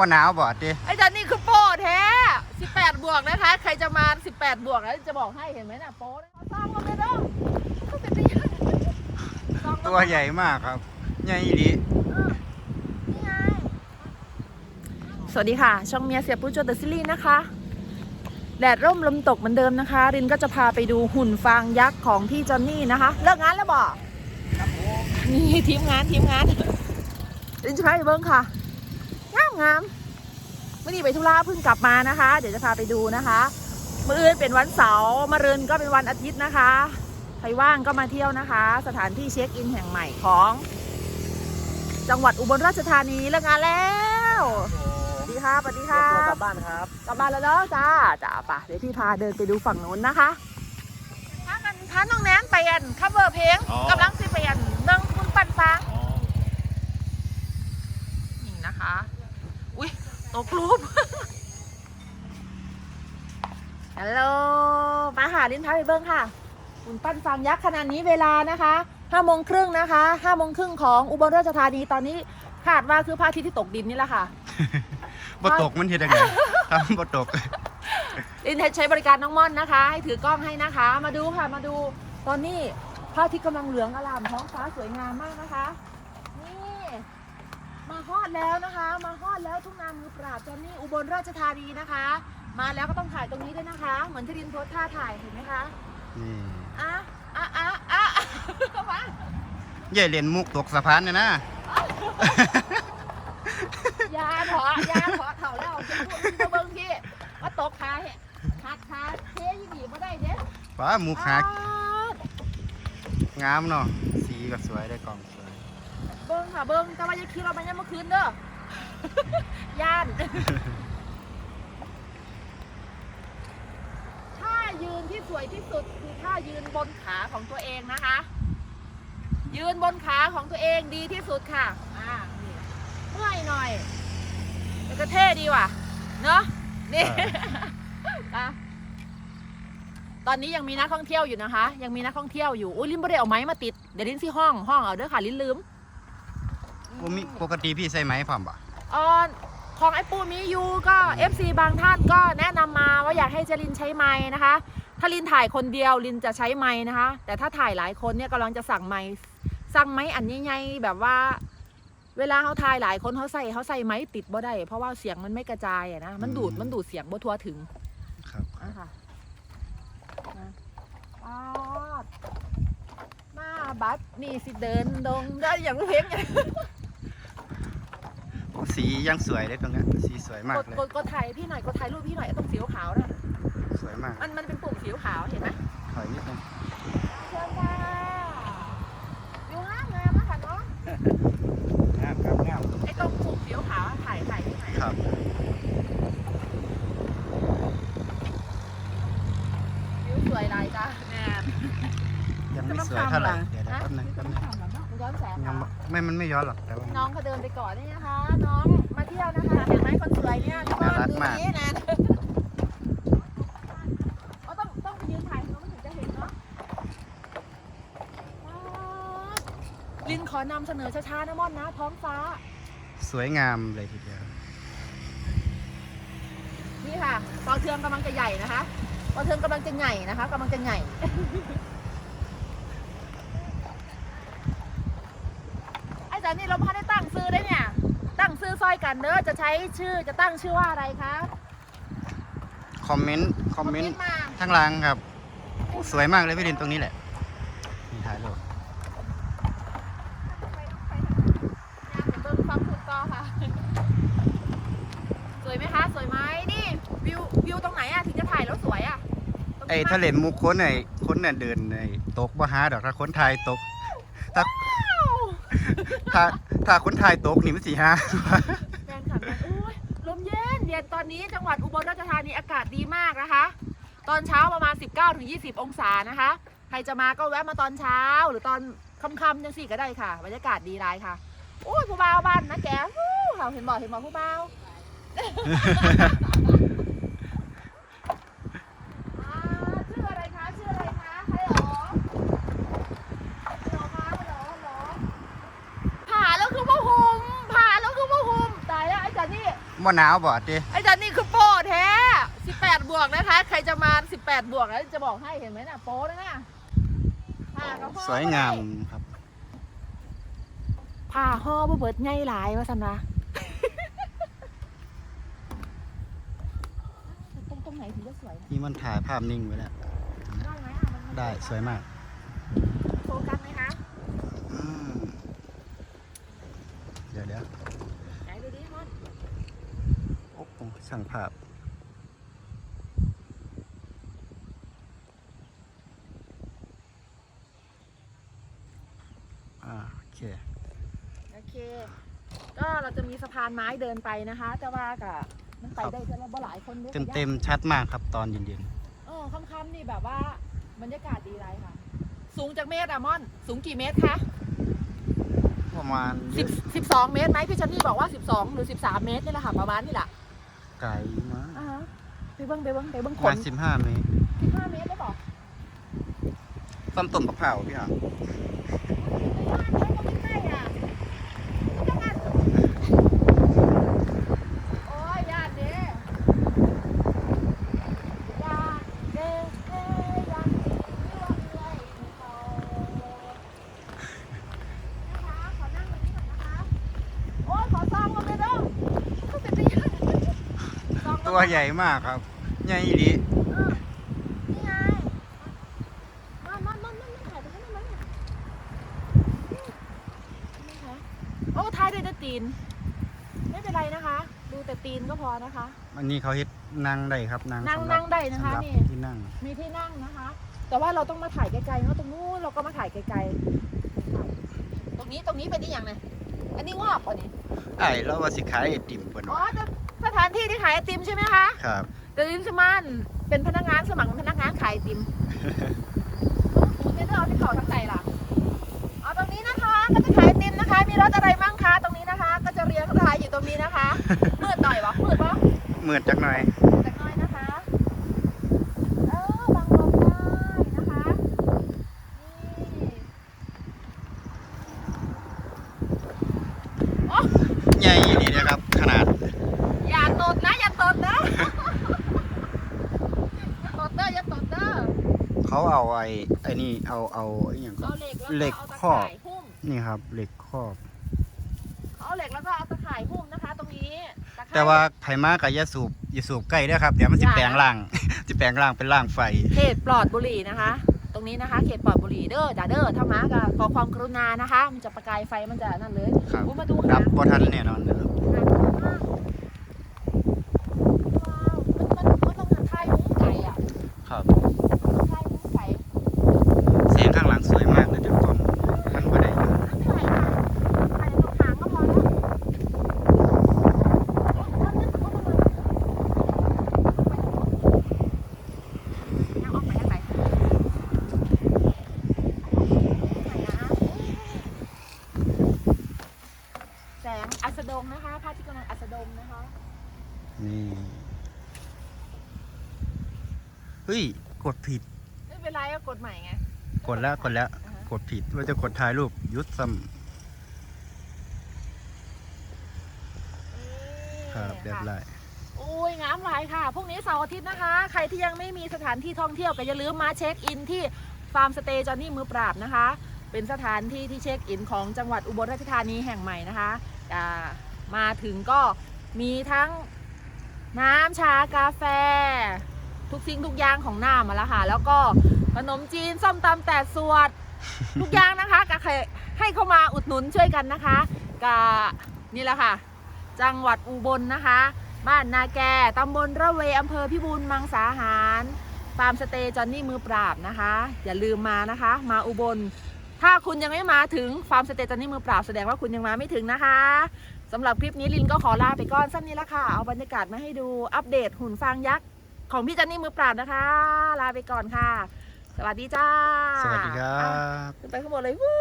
บ่หนาวบ่ติไอ้จันนี่คือโป้แท้ 18 บวกนะคะ ใครจะมา 18 บวกแล้วจะบอกให้เห็นไหมน่ะโป้เนี่ยเขาสร้างมาเลยเด้อเขาเป็นได้ยังสร้างมาตัวใหญ่มากครับ ใหญ่อีหลีนี่ไงสวัสดีค่ะ ช่องเมียเสียปุ้โจเดอะซิลี่นะคะ แดดร่มลมตกเหมือนเดิมนะคะ รินก็จะพาไปดูหุ่นฟางยักษ์ของพี่จอนนี่นะคะ เลิกงานแล้วบอกนี่ทีมงานทีมงานรินจะพาไปเบิ้งค่ะงามงาม มื่อนี้ไปธุระเพิ่งกลับมานะคะ เดี๋ยวจะพาไปดูนะคะมื่ออื่นเป็นวันเสาร์มะรืนก็เป็นวันอาทิตย์นะคะ ใครว่างก็มาเที่ยวนะคะ สถานที่เช็คอินแห่งใหม่ของ จังหวัดอุบลราชธานีเลิกงานแล้วสวัสดีค่ะสวัสดีค่ะกลับบ้านครับกลับบ้านแล้วเนาะจ้าจ้าป่ะเดี๋ยวพี่พาเดินไปดูฝั่งนู้นนะคะพากันพาน้องแนนไปอันคัฟเวอร์เพลงอ๋อกำลังสิไปอันเมืองคุณปันฟาง ตกรูป ฮัลโหล มาหาลิ้นท้าไปเบิ้งค่ะคุณปั้นฟางยักษ์ขนาดนี้เวลานะคะห้าโมงครึ่งนะคะห้าโมงครึ่งของอุบลราชธานีตอนนี้คาดว่าคือพระอาทิตย์ที่ตกดินนี่แหละค่ะ บ่ตกมันเฮ็ดจังไดถ้ามันบ่ตก ลินใช้บริการน้องม่อนนะคะ ให้ถือกล้องให้นะคะ มาดูค่ะมาดูตอนนี้พระอาทิตย์กำลังเหลืองอลามท้องฟ้าสวยงามมากนะคะนี่ มาฮอดแล้วนะคะ มาฮอดแล้วทุ่งนามือปราบจอนนี่อุบลราชธานีนะคะ มาแล้วก็ต้องถ่ายตรงนี้ด้วยนะคะ เหมือนที่รินโพสท่าถ่ายเห็นไหมคะนี่อะอะอะอะเข้ามาใหญ่เล่นมุกตกสะพานเนี่ยนะ ยาถอยาถอเถ่าแล้วจะพูดที่เบิ้งที่ว่าตกขาเห็หักขาเทยี่หนีมาได้เด้ฟ้ามุกหักอ้าวงามเนาะสีก็สวยได้กล่องสวย เบิ้งค่ะเบิ้งแต่ว่าอย่าคิดเรามันยังเมื่อคืนเด้อย่าน ท่ายืนที่สวยที่สุดคือท่ายืนบนขาของตัวเองนะคะ ยืนบนขาของตัวเองดีที่สุดค่ะอ่านี่เมื่อยหน่อยแต่ก็เท่ดีว่ะ เนอะนี่อะตอนนี้ยังมีนักท่องเที่ยวอยู่นะคะ ยังมีนักท่องเที่ยวอยู่อุ้ยลิ้นไม่ได้เอาไม้มาติดเดี๋ยวลิ้นที่ห้องห้องเอาเด้อค่ะลิ้นลืม บ่มีปกติพี่ใส่ไหมพร้อมบ่เออของไอ้ปูมียูก็ FC บางท่านก็แนะนำมาว่าอยากให้เจรินใช้ไม้นะคะ ถ้าลินถ่ายคนเดียวลินจะใช้ไม้นะคะ แต่ถ้าถ่ายหลายคนเนี่ยกำลังจะสั่งไม้สั่งไม้อันใหญ่ๆแบบว่า เวลาเขาถ่ายหลายคนเขาใส่เขาใส่ไม้ติดบ่ได้เพราะว่าเสียงมันไม่กระจายอะนะมันดูดมันดูดเสียงบ่ทั่วถึงครับอะค่ะมาป๊าดมาบัดนี่สิเดินดงได้อย่างเพลงอย่าง สียังสวยเลยตรงเนี้ยสีสวยมากกดเลย กดกดถ่ายพี่หน่อยกดถ่ายรูปพี่หน่อยไอ้ตรงสีขาวๆนะสวยมาก มันมันเป็นปุ่มสีขาวเห็นไหมถอยนิดนึงเชิญค่ะวิวงามงามนะคะเนาะงามครับงามไอ้ตรงปุ่มสีขาวๆถ่ายถ่ายพี่หน่อยครับวิวสวยลายจ้าแน่ยังไม่สวยเท่าไหร่ เดี๋ยวนะแป๊บนึงแป๊บนึง ย้อนแสงยังเหรอไม่ไม่มันไม่ย้อนหรอกแต่ว่า น้องเขาเดินไปก่อนนี่นะคะ น้องมาเที่ยวนะคะเห็นไหมคนสวยเนี่ยทุกคนน่ารักดูมาก นี้นะเอาต้องต้องไปยืนถ่ายตรงนั้นมันถึงจะเห็นเนาะว้าวลินขอนำเสนอช้าๆนะม่อนนะ ท้องฟ้า สวยงามเลยทีเดียว นี่ค่ะปอเทืองกำลังจะใหญ่นะคะปอเทืองกำลังจะใหญ่นะคะกำลังจะใหญ่ ไอ้จ๋านี่เราพาได้ตั้งซื้อได้เนี่ย ตั้งซื้อซอยกันเนอะจะใช้ชื่อจะตั้งชื่อว่าอะไรคะ คอมเมนต์ คอมเมนต์มาทั้างล่างครับโอ้สวยมากเลยพี่ดินตรงนี้แหละนี่ถ่ายรูปอยากเบิ่งฟังคุณต่อค่ะ สวยไหมคะ สวยไหมนี่วิววิวตรงไหนอะถึงจะถ่ายแล้วสวยอะตรงนี้ไอ้ปะถ้าเล่นมุกคนไอ้คนเนี่ยเดินไอ้ตกบ่หาดอกถ้าคนถ่ายตกถ้า ถ้าถ้าคนถ่ายตกนี่มันสิหาแฟนคลับนะอุ้ยลมเย็นเย็นตอนนี้จังหวัดอุบลราชธานีอากาศดีมากนะคะ ตอนเช้าประมาณ 19-20 องศานะคะ ใครจะมาก็แวะมาตอนเช้า หรือตอนค่ำๆจังสี่ก็ได้ค่ะบรรยากาศดีรายค่ะอุ้ยผู้บ่าวบ้านนะแกวู้ค่ะเห็นบอกเห็นบอกผู้บ่าว อ่าชื่ออะไรคะ ชื่ออะไรคะฮัลโหลฮัลโหลคะฮัลโหลฮัลโหลผ่าแล้วคือว่าหุมผ่าแล้วคือว่าหุมตายแล้วไอ้จันนี่ บ่หนาวบ่ติไอ้จอนนี่คือโป้แท้ 18 บวกนะคะ ใครจะมา 18 บวกแล้วจะบอกให้เห็นไหมน่ะโป้นะน่ะผ้าก็ห่อสวยงามครับผ้าห่อบ่เบิดใหญ่หลายว่าซั่นวะตรงตรงไหนถึงจะสวยนะนี่มันถ่ายภาพนิ่งไว้แล้ว ได้ไหมอะมันได้สวยมากโฟกัสไหมคะอืมเดี๋ยวเดี๋ยว ไหนดูดิมอน โอ้โห ช่างภาพ อ่าโอเค โอเค ก็เราจะมีสะพานไม้เดินไปนะคะ แต่ว่าก็มันไปได้แต่ละบ่หลายคนด้วยเต็มเต็มๆชัดมากครับตอนเย็นเออค่ำๆนี่แบบว่าบรรยากาศดีไรค่ะ สูงจากเมตรอะมอน สูงกี่เมตรคะๆ ประมาณสิบสิบสองเมตรไหมพี่ชันนี่บอกว่าสิบสองหรือสิบสามเมตรนี่แหละค่ะประมาณนี่แหละ ไกลมากอ่าฮะไปเบิ้งไปเบิ้งไปเบิ้งปขระมานณสิบห้าเมตรสิบห้าเมตรได้บอกซ้ำต้นมะพร้าวพี่อะไม่ได้อะโอ้ยญาติเด้ญาติเด้เอ้ยญาติเรื่องเลยเขานะคะขอนั่งตรงนี้ก่อนนะคะ โอ้ยขอซองลงเลยเด้อก็เป็นไปยังซองลง ตัวใหญ่มากครับ ใหญ่ดีเออนี่ไงมันมันมันมันถ่ายไปข้างหน้าเนี่ยนี่ค่ะโอ้ท้ายด้วยแต่ตีน ไม่เป็นไรนะคะ ดูแต่ตีนก็พอนะคะอันนี้เขาเฮ็ดนั่งได้ครับนั่งนั่งสำหรับนั่งได้นะคะสำหรับนี่ที่นั่ง มีที่นั่งนะคะ แต่ว่าเราต้องมาถ่ายไกลๆเนาะตรงนู้นเราก็มาถ่ายไกลๆตรงนี้ตรงนี้เป็นที่อย่างไรอันนี้งอกป่ะนี่ไอ้แล้วว่าสิขายไอติมเพิ่นอ๋อว่าจะ สถานที่ที่ขายไอติมใช่ไหมคะครับแต่ลินสมานเป็นพนักงานสมัครพนักงานขายไอติมคุณไม่ได้เอาที่เขาทั้งใจล่ะเอาตรงนี้นะคะก็จะขายไอติมนะคะ มีรถอะไรมั่งคะตรงนี้นะคะ ก็จะเรียงรายอยู่ตรงนี้นะคะมืดหน่อยวะมืดปะเหมือนจักหน่อย จักหน่อยนะคะ เออบางลมได้นะคะ นี่ ใหญ่ดีนะครับ ขนาด อย่าตดนะ อย่าตดนะอย่าตดเด้ออย่าตดเด้อ เขาเอาไอ้ไอ้นี่เอาเอาไอ้หยังก็ เอาเหล็กแล้วเหล็ก็กเอาตะครอบ ข่ายหุ้มนี่ครับ เหล็กครอบ เอาเหล็กแล้วก็เอาตะข่ายหุ้มนะคะ ตรงนี้ะข่ยแต่ว่าไผมากับยาสูบอยาสูบใกล้เด้อครับเดี๋ยวมันสิอย่าแปลงร่าง สิแปลงร่างเป็นร่างไฟ เขตปลอดบุหรี่นะคะ ตรงนี้นะคะ เขตปลอดบุหรี่เด้อจ้าเด้อถ้ามาก็ขอความกรุณานะคะ มันจะประกายไฟมันจะนั่นเลยครับ อุ๊ยมาดูรัค่ะบบ่ทันแน่นอนนะครับ ว้าวมันมันมันต้องหันท้ายมุ้งไก่อะ ครับ ท้ายมุ้งไก่ เสียงข้างหลังสวยมากเลยเดี๋ยวกล้องทันบ่ได้เลย ไม่ไหวค่ะถ่ายตรงหางก็พอแล้วยังออกไปทางไหนไหนนะแสงอัสดงนะคะพระอาทิตย์กำลังอัสดงนะคะ นี่เฮ้ย กดผิด ไม่เป็นไรก็กดใหม่ไง กดแล้วกดแล้วอ่าฮะกดผิดว่าจะกดถ่ายรูปหยุดซ้ำนี่ครับเรียบค่ะร้อยโอ้ยงามหลายค่ะ พรุ่งนี้เสาร์อาทิตย์นะคะ ใครที่ยังไม่มีสถานที่ท่องเที่ยวก็อย่าลืมมาเช็คอินที่ฟาร์มสเตย์จอห์นนี่มือปราบนะคะ เป็นสถานที่ที่เช็คอินของจังหวัดอุบลราชธานีแห่งใหม่นะคะอ่ามาถึงก็มีทั้ง น้ำชากาแฟ ทุกสิ่งทุกอย่างของหน้ามาแล้วค่ะ แล้วก็ขนมจีนส้มตำแต่สวด ทุกอย่างนะคะก็ให้เข้ามาอุดหนุนช่วยกันนะคะกะนี่แหละค่ะ จังหวัดอุบลนะคะ บ้านนาแกตำบลระเวอำเภอพิบูลมังสาหารฟาร์มสเตย์จอนนี่มือปราบนะคะ อย่าลืมมานะคะ มาอุบลถ้าคุณยังไม่มาถึงฟาร์มสเตย์จอนนี่มือปราบแสดงว่าคุณยังมาไม่ถึงนะคะ สำหรับคลิปนี้ลินก็ขอลาไปก่อนสั้นนี้ละค่ะ เอาบรรยากาศมาให้ดูอัปเดตหุ่นฟางยักษ์ของพี่จอนนี่มือปราบนะคะ ลาไปก่อนค่ะ สวัสดีจ้าสวัสดีครับขึ้นไปข้างบนเลยวู้